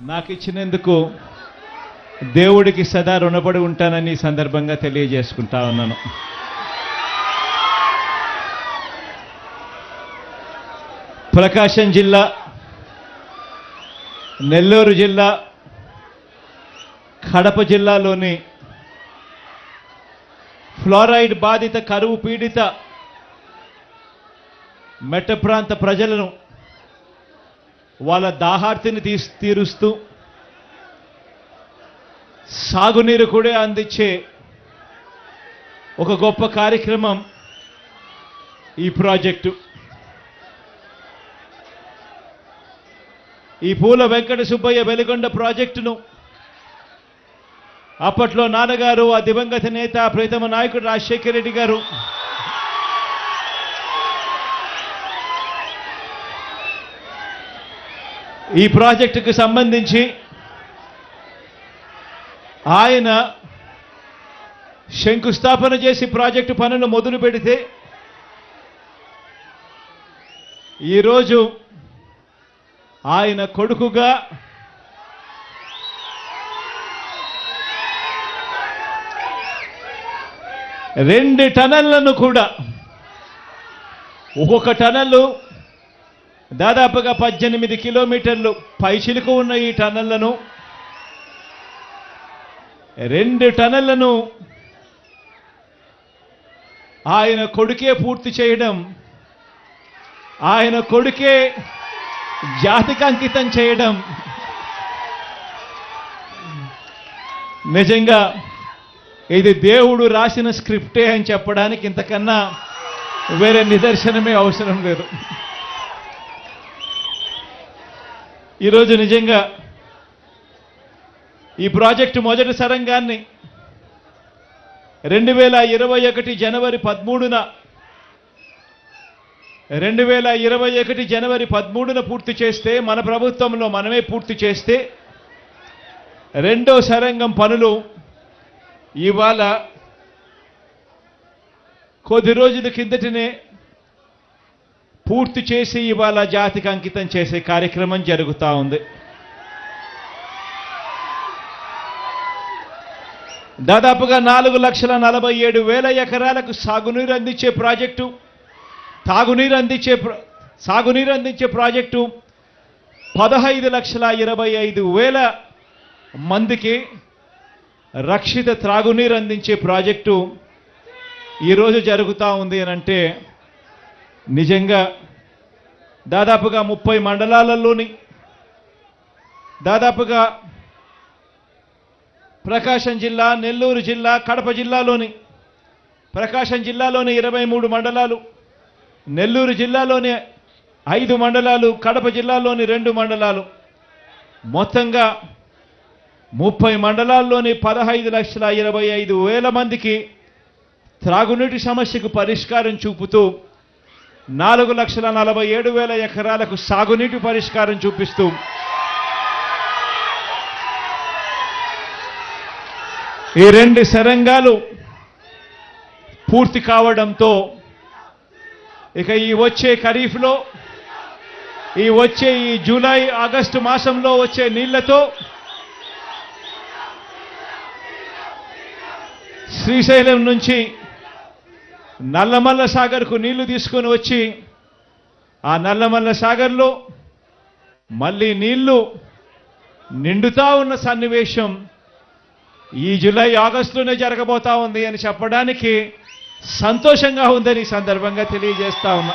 నాకు ఇచ్చినందుకు దేవుడికి సదా రుణపడి ఉంటానని సందర్భంగా తెలియజేసుకుంటా ఉన్నాను. ప్రకాశం జిల్లా నెల్లూరు జిల్లా కడప జిల్లాలోని ఫ్లోరైడ్ బాధిత కరువు పీడిత మెట్ట ప్రాంత ప్రజలను వాళ్ళ దాహార్తిని తీసి తీరుస్తూ సాగునీరు కూడా అందించే ఒక గొప్ప కార్యక్రమం ఈ ప్రాజెక్టు. ఈ పూల వెంకట సుబ్బయ్య వెలుగొండ ప్రాజెక్టును అప్పట్లో నాన్నగారు ఆ దివంగత నేత ప్రీతమ నాయకుడు రాజశేఖర రెడ్డి గారు ఈ ప్రాజెక్టుకు సంబంధించి ఆయన శంకుస్థాపన చేసి ప్రాజెక్టు పనులు మొదలు పెడితే ఈరోజు ఆయన కొడుకుగా రెండు టనళ్ళను కూడా ఒక్కొక్క టనల్లు దాదాపుగా పద్దెనిమిది కిలోమీటర్లు పైచిలుకు ఉన్న ఈ టనళ్ళను రెండు టనళ్ళను ఆయన కొడుకే పూర్తి చేయడం ఆయన కొడుకే జాతికి అంకితం చేయడం. నిజంగా ఇది దేవుడు రాసిన స్క్రిప్టే అని చెప్పడానికి ఇంతకన్నా వేరే నిదర్శనమే అవసరం లేదు. ఈరోజు నిజంగా ఈ ప్రాజెక్టు మొదటి సరంగాన్ని రెండు వేల ఇరవై ఒకటి జనవరి పదమూడున రెండు వేల ఇరవై ఒకటి జనవరి పదమూడున పూర్తి చేస్తే మన ప్రభుత్వంలో మనమే పూర్తి చేస్తే రెండో సరంగం పనులు ఇవాళ కొద్ది రోజుల కిందటనే పూర్తి చేసి ఇవాళ జాతికి అంకితం చేసే కార్యక్రమం జరుగుతూ ఉంది. దాదాపుగా నాలుగు లక్షల నలభై ఏడు వేల ఎకరాలకు సాగునీరు అందించే ప్రాజెక్టు తాగునీరు అందించే సాగునీరు అందించే ప్రాజెక్టు పదహైదు లక్షల ఇరవై ఐదు వేల మందికి రక్షిత త్రాగునీరు అందించే ప్రాజెక్టు ఈరోజు జరుగుతూ ఉంది అని అంటే నిజంగా దాదాపుగా ముప్పై మండలాలలోని దాదాపుగా ప్రకాశం జిల్లా నెల్లూరు జిల్లా కడప జిల్లాలోని ప్రకాశం జిల్లాలోని ఇరవై మూడు మండలాలు నెల్లూరు జిల్లాలోని ఐదు మండలాలు కడప జిల్లాలోని రెండు మండలాలు. మొత్తంగా ముప్పై మండలాల్లోని పదహైదు లక్షల ఇరవై ఐదు వేల మందికి త్రాగునీటి సమస్యకు పరిష్కారం చూపుతూ నాలుగు లక్షల నలభై ఏడు వేల ఎకరాలకు సాగునీటి పరిష్కారం చూపిస్తూ ఈ రెండు సరంగాలు పూర్తి కావడంతో ఇక ఈ వచ్చే ఖరీఫ్లో ఈ వచ్చే ఈ జూలై ఆగస్టు మాసంలో వచ్చే నీళ్ళతో శ్రీశైలం నుంచి నల్లమల్ల సాగర్కు నీళ్ళు తీసుకొని వచ్చి ఆ నల్లమల్ల సాగర్లో మళ్ళీ నీళ్ళు నిండుతా ఉన్న సన్నివేశం ఈ జూలై ఆగస్టులోనే జరగబోతా ఉంది అని చెప్పడానికి సంతోషంగా ఉందని ఈ సందర్భంగా తెలియజేస్తా ఉన్నా.